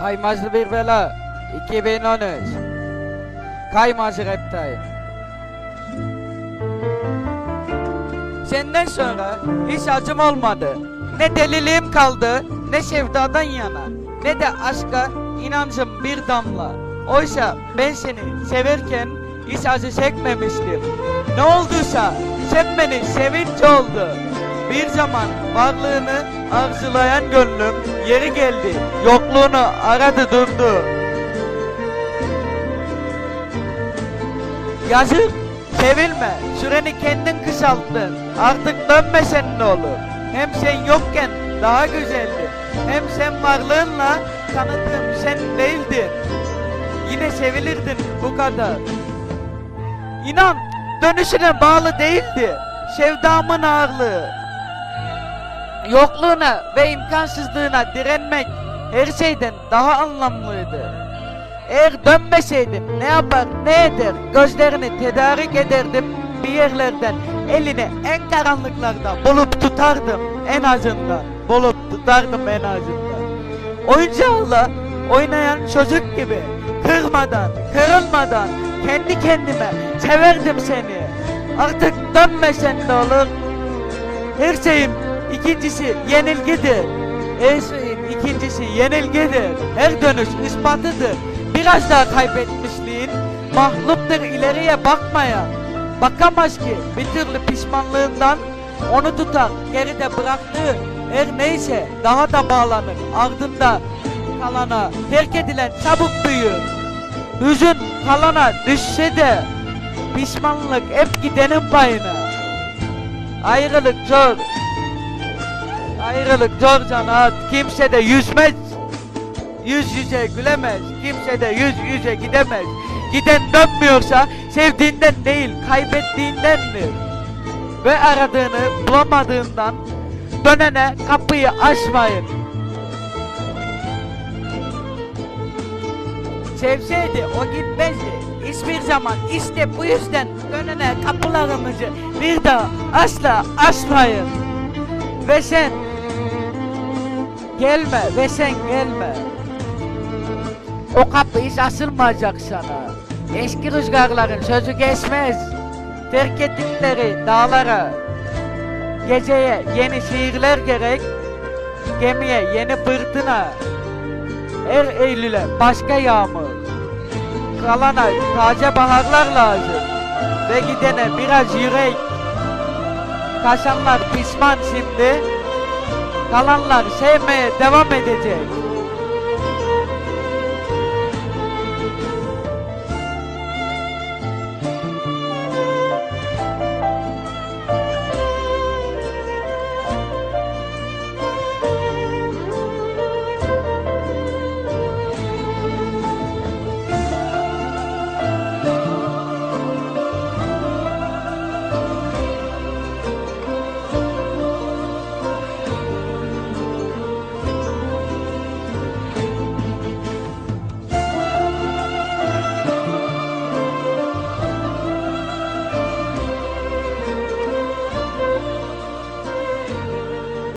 Kaymazlı bir bela 2013 Kaymazı Reptile Senden sonra hiç acım olmadı. Ne deliliğim kaldı, ne sevdadan yana, ne de aşka inancım bir damla. Oysa ben seni severken hiç acı çekmemiştim. Ne olduysa sen beni sevince oldu. Bir zaman varlığını arzulayan gönlüm yeri geldi, yokluğunu aradı durdu. Yazık, sevilme, süreni kendin kısalttın. Artık dönmesen ne olur? Hem sen yokken daha güzeldi. Hem sen varlığınla tanıdığım sen değildin. Yine sevilirdin bu kadar. İnan, dönüşüne bağlı değildi. Sevdamın ağırlığı. Yokluğuna ve imkansızlığına direnmek her şeyden daha anlamlıydı. Eğer dönmeseydin ne yapar ne eder gözlerini tedarik ederdim bir yerlerden elini en karanlıklarda bulup tutardım en azından bulup tutardım en azından. Oyuncağla oynayan çocuk gibi kırmadan kırılmadan kendi kendime severdim seni. Artık dönmesen ne olur her şeyin ikincisi yenilgidir. Her şeyin ikincisi yenilgidir. Her dönüş ispatıdır. Biraz daha kaybetmişliğin mahluptur ileriye bakmaya. Bakamaz ki bir türlü pişmanlığından onu tutar geride bıraktığı her neyse daha da bağlanır ardında kalana terk edilen çabuk büyür. Hüzün kalana düşse de pişmanlık hep gidenin payına. Ayrılık zor. Ayrılık zor canaat. Kimse de yüzmez. Yüz yüze gülemez. Kimse de yüz yüze gidemez. Giden dönmüyorsa sevdiğinden değil kaybettiğindendir. Ve aradığını bulamadığından dönene kapıyı açmayın. Sevseydi o gitmezdi. Hiçbir zaman işte bu yüzden dönene kapılarımızı bir daha asla açmayın. Ve sen gelme ve sen gelme. O kapı hiç asılmayacak sana. Eski rüzgarların sözü geçmez. Terk ettikleri dağlara. Geceye yeni şiirler gerek. Gemiye yeni fırtına. Her Eylül'e başka yağmur. Kalana taze baharlar lazım. Ve gidene biraz yürek. Kaçanlar pişman şimdi. Kalanlar sevmeye devam edecek.